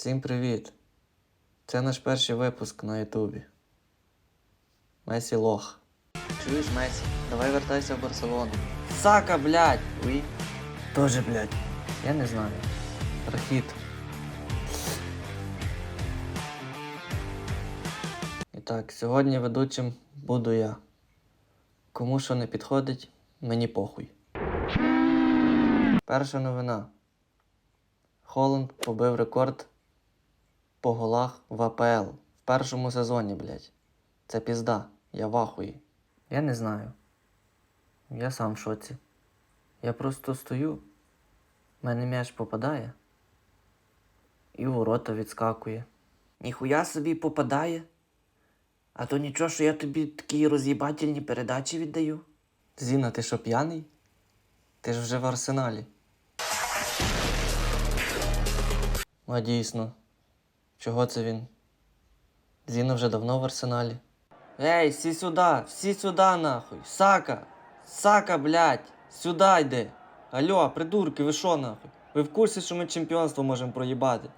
Всім привіт! Це наш перший випуск на Ютубі. Месі лох. Чуєш, Месі? Давай вертайся в Барселону. Сака, блядь! Уй. Тоже, блядь. Я не знаю. Рахіт. І так, сьогодні ведучим буду я. Кому що не підходить, мені похуй. Перша новина. Холланд побив рекорд по голах в АПЛ в першому сезоні, блядь. Це пізда. Я в ахуї. Я не знаю. Я сам в шоці. Я просто стою, в мене м'яч попадає і ворота відскакує. Ніхуя собі попадає. А то нічого, що я тобі такі роз'їбательні передачі віддаю. Зіна, ти що п'яний? Ти ж вже в арсеналі. А дійсно. Чого це він? Зіна вже давно в арсеналі. Ей, всі сюди, всі сюди нахуй. Сака! Сака, блядь! Сюди йди! Алло, придурки, ви що нахуй? Ви в курсі, що ми чемпіонство можемо проїбати?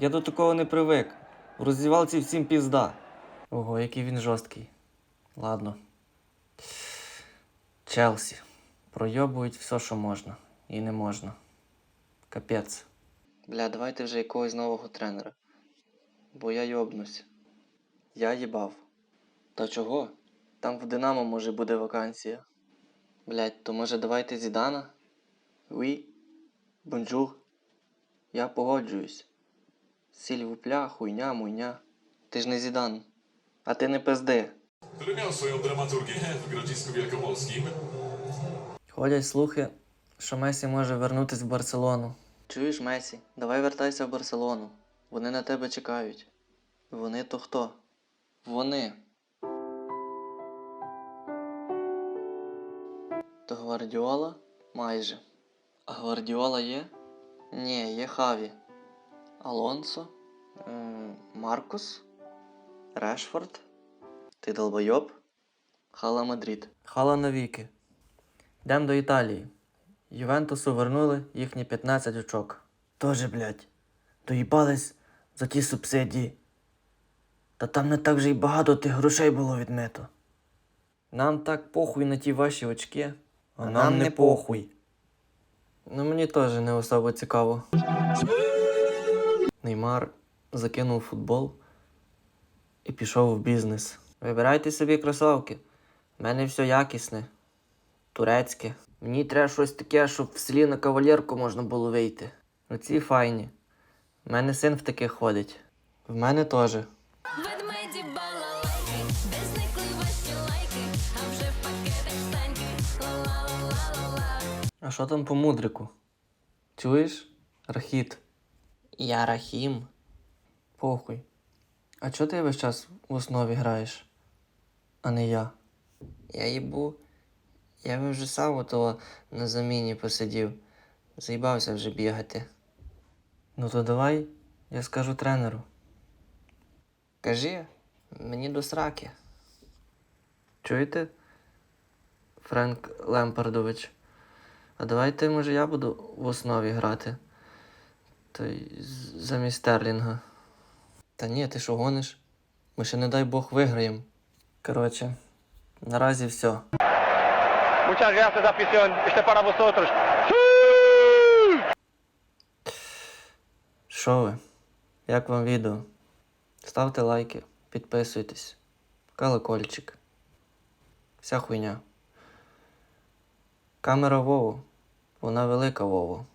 Я до такого не привик. В роздівалці всім пізда. Ого, який він жорсткий. Ладно. Челсі. Пройобують все, що можна. І не можна. Капець. Бля, давайте вже якогось нового тренера. Бо я йобнусь. Я їбав. Та чого? Там в Динамо може буде вакансія. Блять, то може давайте Зідана? Уі? Бонжур. Я погоджуюсь. Сільвупля, хуйня, муйня. Ти ж не Зідан. А ти не пизди. miał swoją dramaturgię w Grodzisku Wielkomorskim. Ходять слухи, що Месі може вернутись в Барселону. Чуєш, Месі, давай вертайся в Барселону. Вони на тебе чекають. Вони то хто? Вони. То Гвардіола? Майже. А Гвардіола є? Ні, є Хаві. Алонсо? Маркус? Решфорд? Ти долбойоб? Хала Мадрид. Хала навіки. Йдемо до Італії. Ювентусу вернули їхні 15 очок. Тоже, блядь, доїбались за ті субсидії. Та там не так вже й багато тих грошей було відмито. Нам так похуй на ті ваші очки, а, нам, не похуй. Ну мені теж не особо цікаво. Неймар закинув футбол і пішов в бізнес. Вибирайте собі кросовки. У мене все якісне турецьке. Мені треба щось таке, щоб в селі на кавалерку можна було вийти. Оці файні. У мене син в таких ходить. В мене теж. Ведмеді балалайки, де зникли ваші лайки, а вже в пакетах станьки. Ла-ла-ла-ла-ла. А що там по мудрику? Чуєш? Рахіт. Я Рахім. Похуй. А чого ти весь час в основі граєш, а не я? Я їбу. Я вже сам ото на заміні посидів. Заїбався вже бігати. Ну то давай, я скажу тренеру. Кажи, мені до сраки. Чуєте? Френк Лемпардович. А давайте, може, я буду в основі грати. Той з- замість Стерлінга. Та ні, ти що гониш? Ми ще, не дай Бог, виграємо. Коротше, наразі все. Muchas gracias, afición. Este para vosotros. Що ви? Як вам відео? Ставте лайки, підписуйтесь. Колокольчик. Вся хуйня. Камера Вову. Вона велика Вову.